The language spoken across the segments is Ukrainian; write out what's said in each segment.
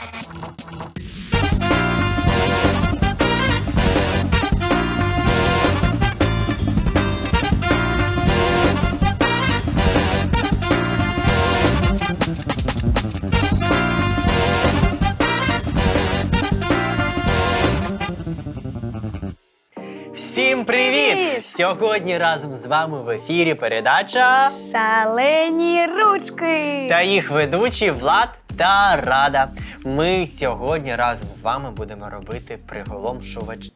Всім привіт! Привіт! Сьогодні разом з вами в ефірі передача Шалені ручки. та їх ведучі Влад та Рада. Ми сьогодні разом з вами будемо робити приголомшувач.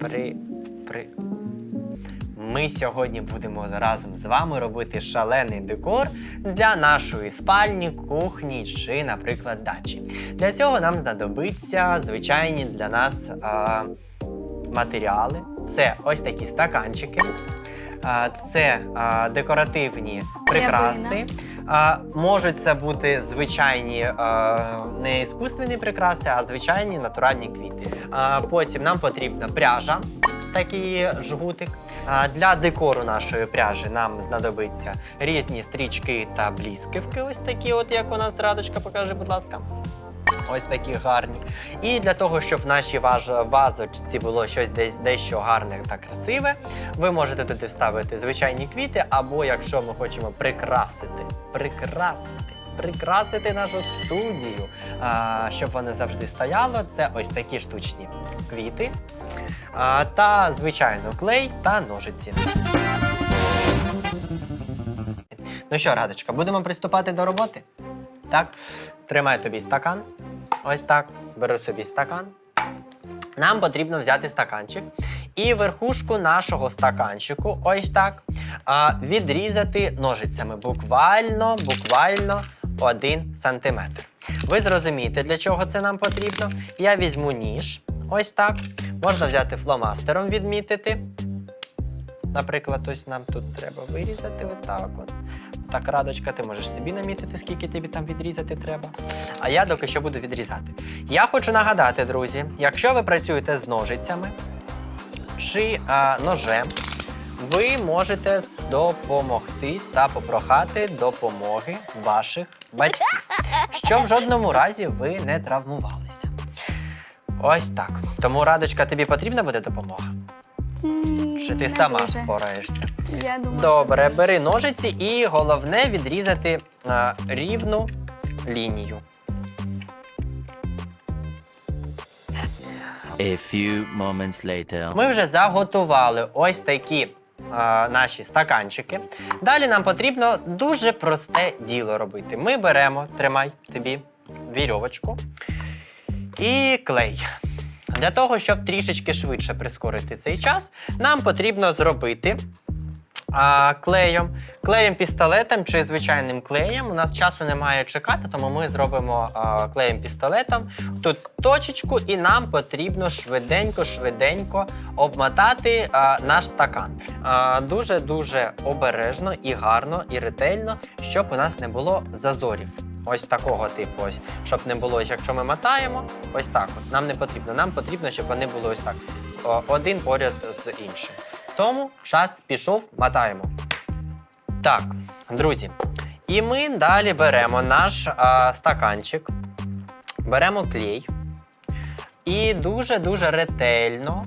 При. При. Ми сьогодні будемо разом з вами робити шалений декор для нашої спальні, кухні чи, наприклад, дачі. Для цього нам знадобиться звичайні для нас а, матеріали. Це ось такі стаканчики, а, це а, декоративні прикраси. А, можуть це бути звичайні а, не іскусственні прикраси, а звичайні натуральні квіти. А, потім нам потрібна пряжа, такий жгутик. А, Для декору нашої пряжі нам знадобиться різні стрічки та блискавки. Ось такі, от як у нас радочка, покаже, будь ласка. Ось такі гарні. І для того, щоб в нашій вазочці було щось десь дещо гарне та красиве, ви можете туди вставити звичайні квіти, або якщо ми хочемо прикрасити, прикрасити, прикрасити нашу студію, а, щоб вони завжди стояло, це ось такі штучні квіти. А, та, звичайно, клей та ножиці. Ну що, Радочка, будемо приступати до роботи? Так, тримай тобі стакан. Ось так. Беру собі стакан. Нам потрібно взяти стаканчик і верхушку нашого стаканчику, ось так, відрізати ножицями. Буквально, буквально один сантиметр. Ви зрозумієте, для чого це нам потрібно. Я візьму ніж, ось так. Можна взяти фломастером, відмітити. Наприклад, ось нам тут треба вирізати отак от. Так, радочка, ти можеш собі намітити, скільки тобі там відрізати треба. А я доки що буду відрізати. Я хочу нагадати, друзі, якщо ви працюєте з ножицями чи а, ножем, ви можете допомогти та попрохати допомоги ваших батьків, щоб в жодному разі ви не травмувалися. Ось так. Тому, Радочка, тобі потрібна буде допомога? Чи ти сама дуже. впораєшся? Я думаю, Добре, бери ножиці і головне відрізати а, рівну лінію. A few moments later. Ми вже заготували ось такі а, наші стаканчики. Далі нам потрібно дуже просте діло робити. Ми беремо, тримай тобі вірьовочку і клей. Для того, щоб трішечки швидше прискорити цей час, нам потрібно зробити а, клеєм, клеєм пістолетом чи звичайним клеєм. У нас часу немає чекати, тому ми зробимо а, клеєм пістолетом тут точечку, і нам потрібно швиденько-швиденько обмотати а, наш стакан. Дуже-дуже обережно і гарно, і ретельно, щоб у нас не було зазорів. Ось такого типу, ось, щоб не було, якщо ми мотаємо, ось так. От. Нам не потрібно. Нам потрібно, щоб вони були ось так. Один поряд з іншим. Тому час пішов, мотаємо. Так, друзі. І ми далі беремо наш а, стаканчик, беремо клей і дуже-дуже ретельно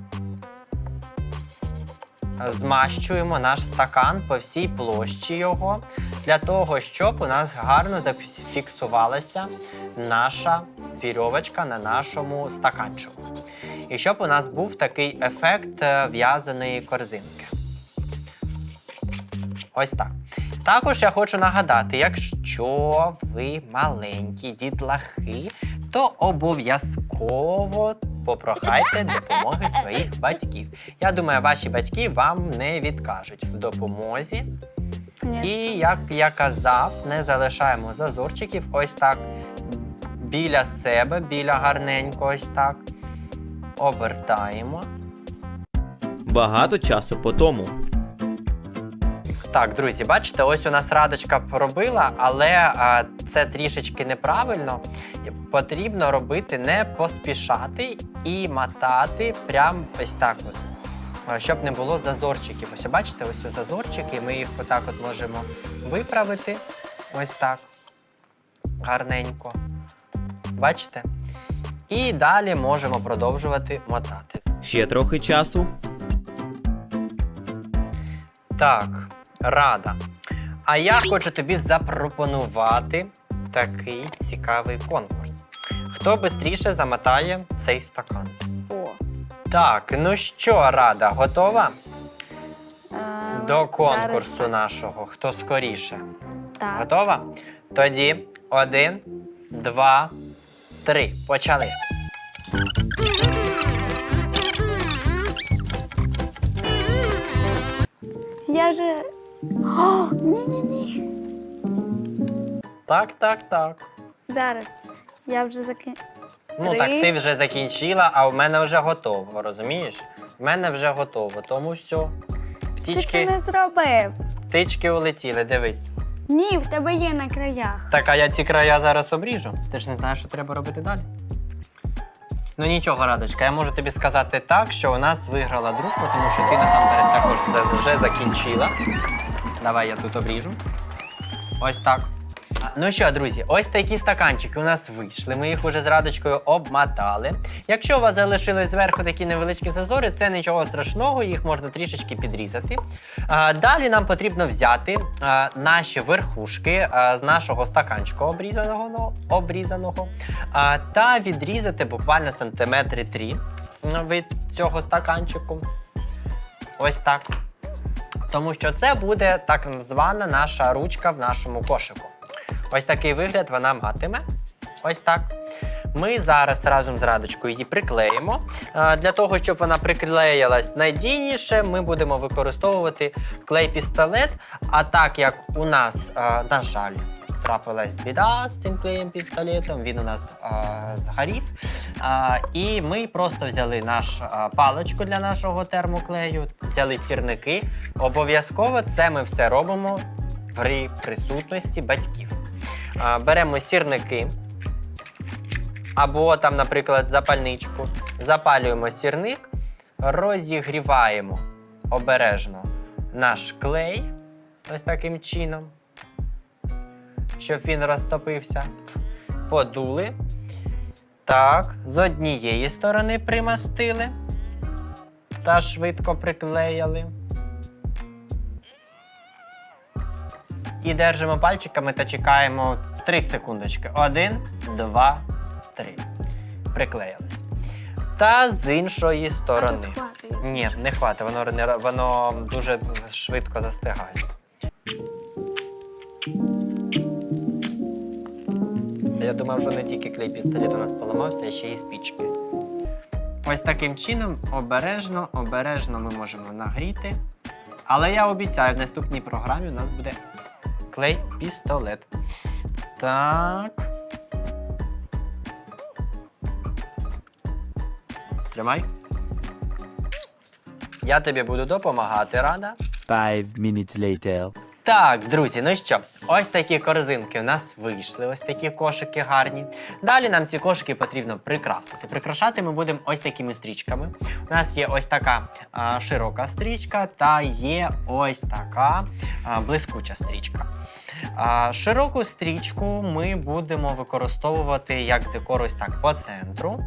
змащуємо наш стакан по всій площі його, для того, щоб у нас гарно зафіксувалася наша вірьовочка на нашому стаканчику. І щоб у нас був такий ефект е, в'язаної корзинки. Ось так. Також я хочу нагадати, якщо ви маленькі дітлахи, то обов'язково попрохайте допомоги своїх батьків. Я думаю, ваші батьки вам не відкажуть в допомозі. Ні. І як я казав, не залишаємо зазорчиків ось так біля себе, біля гарненько, ось так. Обертаємо. Багато часу по тому. Так, друзі, бачите, ось у нас радочка поробила, але а, це трішечки неправильно. Потрібно робити не поспішати і мотати прям ось так от. Щоб не було зазорчиків. Ось бачите, ось ось зазорчики, ми їх отак от можемо виправити. Ось так. гарненько. Бачите? І далі можемо продовжувати мотати. Ще трохи часу. Так, рада. А я хочу тобі запропонувати такий цікавий конкурс. Хто швидше замотає цей стакан? Так, ну що, рада, готова Е, до конкурсу зараз нашого? Хто скоріше? Так. Готова? Тоді один, два, три. Почали. Я вже. О, ні-ні-ні. Так, так, так. Зараз. Я вже закин. Ну так ти вже закінчила, а в мене вже готово, розумієш? В мене вже готово, тому все. Ти це не зробив. птички улетіли, дивись. Ні, в тебе є на краях. Так, а я ці края зараз обріжу. Ти ж не знаєш, що треба робити далі. Ну нічого, Радочка, я можу тобі сказати так, що у нас виграла дружба, тому що ти насамперед також це вже закінчила. Давай я тут обріжу. Ось так. Ну що, друзі, ось такі стаканчики у нас вийшли. Ми їх уже з радочкою обмотали. Якщо у вас залишились зверху такі невеличкі зазори, це нічого страшного, їх можна трішечки підрізати. А, далі нам потрібно взяти а, наші верхушки а, з нашого стаканчика обрізаного, ну, обрізаного а, та відрізати буквально сантиметри 3 від цього стаканчику. Ось так. Тому що це буде так звана наша ручка в нашому кошику. Ось такий вигляд вона матиме. Ось так. Ми зараз разом з радочкою її приклеїмо. Для того, щоб вона приклеїлась надійніше, ми будемо використовувати клей-пістолет. А так як у нас, на жаль, трапилась біда з цим клеєм-пістолетом, він у нас згорів. І ми просто взяли наш паличку для нашого термоклею, взяли сірники. Обов'язково це ми все робимо при присутності батьків. Беремо сірники. Або там, наприклад, запальничку. Запалюємо сірник, розігріваємо обережно наш клей ось таким чином, щоб він розтопився. Подули. Так, з однієї сторони примастили та швидко приклеїли. І держимо пальчиками та чекаємо 3 секундочки. Один, два, три. Приклеїлось. Та з іншої А сторони. тут хватить. Ні, не хватить, воно, не- воно дуже швидко застигає. Я думав, що не тільки клей пістолет у нас поламався, а ще й спічки. Ось таким чином, обережно, обережно ми можемо нагріти. Але я обіцяю, в наступній програмі у нас буде клей пістолет. Так. Тримай. Я тобі буду допомагати, рада. Five minutes later. Так, друзі, ну що, ось такі корзинки у нас вийшли, ось такі кошики гарні. Далі нам ці кошики потрібно прикрасити. Прикрашати ми будемо ось такими стрічками. У нас є ось така а, широка стрічка та є ось така а, блискуча стрічка. А, широку стрічку ми будемо використовувати як декор ось так по центру.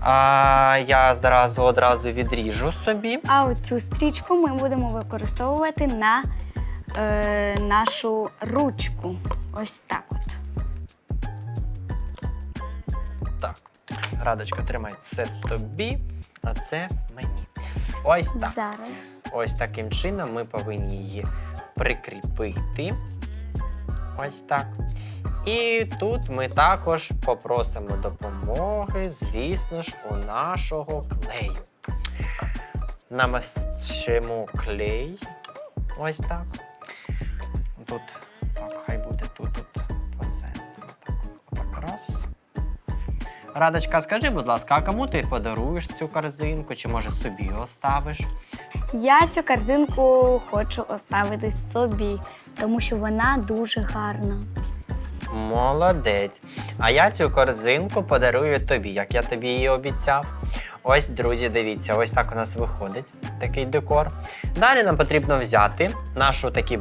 А, я зразу одразу відріжу собі. А оцю стрічку ми будемо використовувати на е, нашу ручку. Ось так от. Так, Радочка, тримай це тобі, а це мені. Ось так. Зараз. Ось таким чином ми повинні її прикріпити. Ось так. І тут ми також попросимо допомоги, звісно ж, у нашого клею. Намастимо клей. Ось так. Тут, хай буде тут, тут по центру. Радочка, скажи, будь ласка, а кому ти подаруєш цю корзинку, чи може собі оставиш? Я цю корзинку хочу оставити собі, тому що вона дуже гарна. Молодець. А я цю корзинку подарую тобі, як я тобі її обіцяв. Ось, друзі, дивіться, ось так у нас виходить такий декор. Далі нам потрібно взяти нашу такі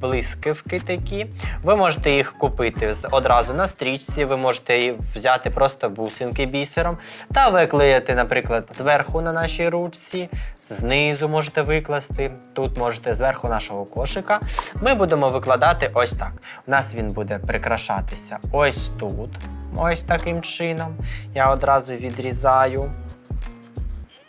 блискавки такі. Ви можете їх купити одразу на стрічці, ви можете взяти просто бусинки бісером та виклеїти, наприклад, зверху на нашій ручці, знизу можете викласти. Тут можете зверху нашого кошика. Ми будемо викладати ось так. У нас він буде прикрашатися ось тут, ось таким чином. Я одразу відрізаю.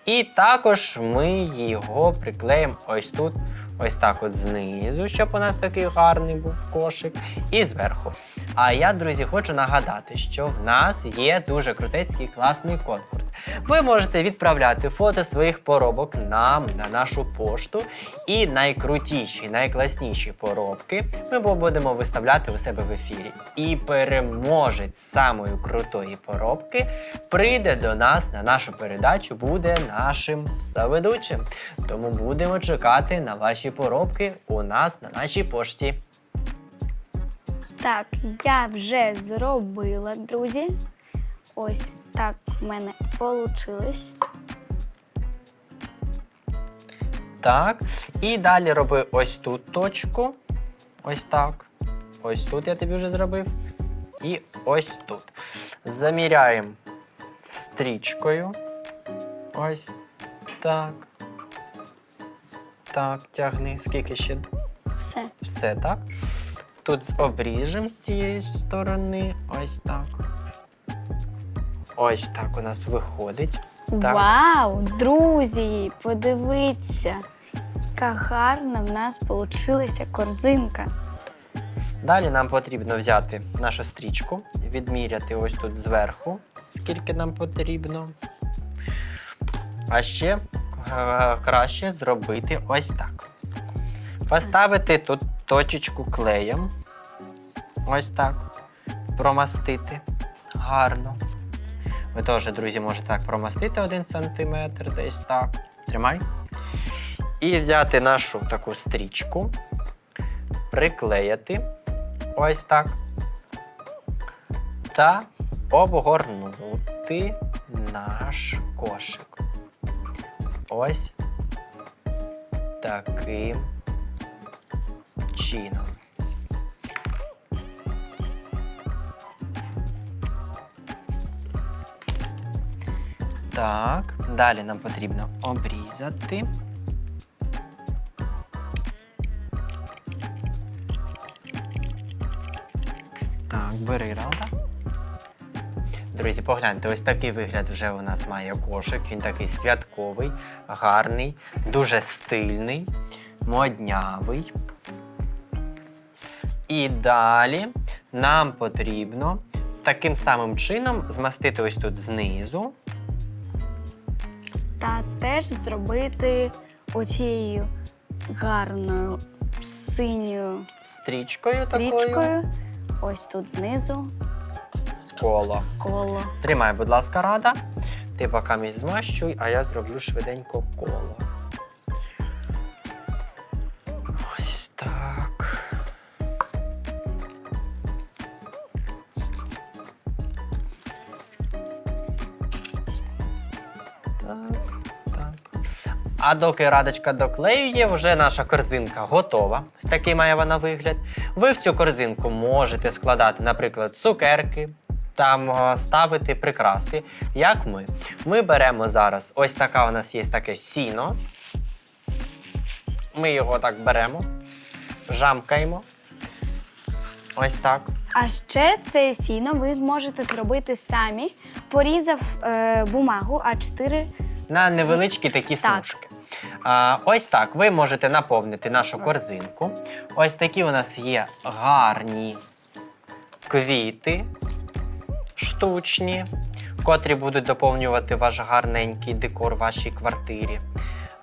І також ми його приклеїмо ось тут, ось так от знизу, щоб у нас такий гарний був кошик, і зверху. А я, друзі, хочу нагадати, що в нас є дуже крутецький класний конкурс. Ви можете відправляти фото своїх поробок нам на нашу пошту. І найкрутіші, найкласніші поробки ми будемо виставляти у себе в ефірі. І переможець самої крутої поробки прийде до нас на нашу передачу, буде нашим заведучим. Тому будемо чекати на ваші поробки у нас на нашій пошті. Так, я вже зробила, друзі. Ось так в мене вийшло. Так. І далі роби ось тут точку. Ось так. Ось тут я тобі вже зробив. І ось тут. Заміряємо стрічкою. Ось так. Так, тягни. Скільки ще? Все. Все так. Тут обріжемо з цієї сторони. Ось так. Ось так у нас виходить. Так. Вау, друзі, подивіться, яка гарна в нас вийшла корзинка. Далі нам потрібно взяти нашу стрічку, відміряти ось тут зверху, скільки нам потрібно. А ще краще зробити ось так. Поставити тут точечку клеєм. Ось так. Промастити гарно. Ви теж, друзі, можете так промастити один сантиметр, десь так. Тримай. І взяти нашу таку стрічку, приклеїти ось так. Та обгорнути наш кошик. Ось таким чином. Так, далі нам потрібно обрізати. Так, бери рада. Друзі, погляньте, ось такий вигляд вже у нас має кошик. Він такий святковий, гарний, дуже стильний, моднявий. І далі нам потрібно таким самим чином змастити ось тут знизу. Та теж зробити оцією гарною синьою Стрічкою, такою. Ось тут знизу коло. коло. Тримай, будь ласка, рада. Ти поки місь змащуй, а я зроблю швиденько коло. Ось так. Так, так. А доки радочка доклеює, вже наша корзинка готова. Ось такий має вона вигляд. Ви в цю корзинку можете складати, наприклад, цукерки, там е, ставити прикраси, як ми. Ми беремо зараз, ось така у нас є таке сіно. Ми його так беремо, жамкаємо. Ось так. А ще це сіно ви зможете зробити самі, порізав е, бумагу А4. на невеличкі такі Так. смужки. А, ось так ви можете наповнити нашу корзинку. Ось такі у нас є гарні квіти штучні, котрі будуть доповнювати ваш гарненький декор в вашій квартирі.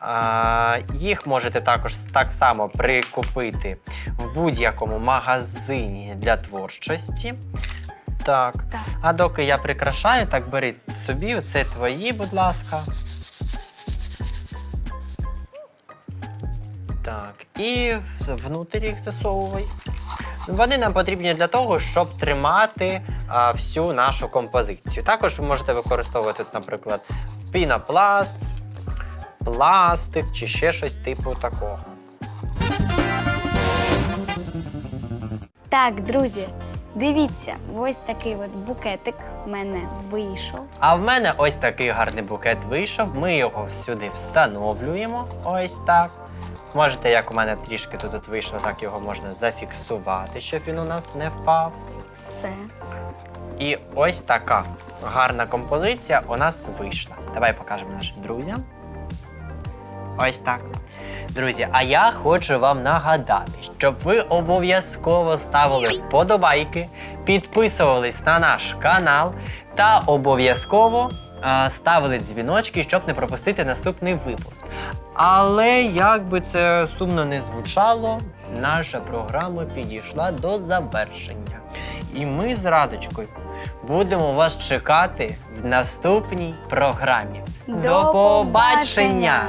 А, їх можете також так само прикупити в будь-якому магазині для творчості. Так. Так. А доки я прикрашаю, так бери собі, це твої, будь ласка. Так, і внутрі їх засовуй. Вони нам потрібні для того, щоб тримати а, всю нашу композицію. Також ви можете використовувати, наприклад, пінопласт, пластик чи ще щось типу такого. Так, друзі, дивіться, ось такий от букетик в мене вийшов. А в мене ось такий гарний букет вийшов. Ми його сюди встановлюємо. Ось так. Можете, як у мене трішки тут вийшло, так його можна зафіксувати, щоб він у нас не впав. Все. І ось така гарна композиція у нас вийшла. Давай покажемо нашим друзям. Ось так. Друзі, а я хочу вам нагадати, щоб ви обов'язково ставили вподобайки, підписувались на наш канал та обов'язково ставили дзвіночки, щоб не пропустити наступний випуск. Але як би це сумно не звучало, наша програма підійшла до завершення. І ми з Радочкою будемо вас чекати в наступній програмі. До побачення!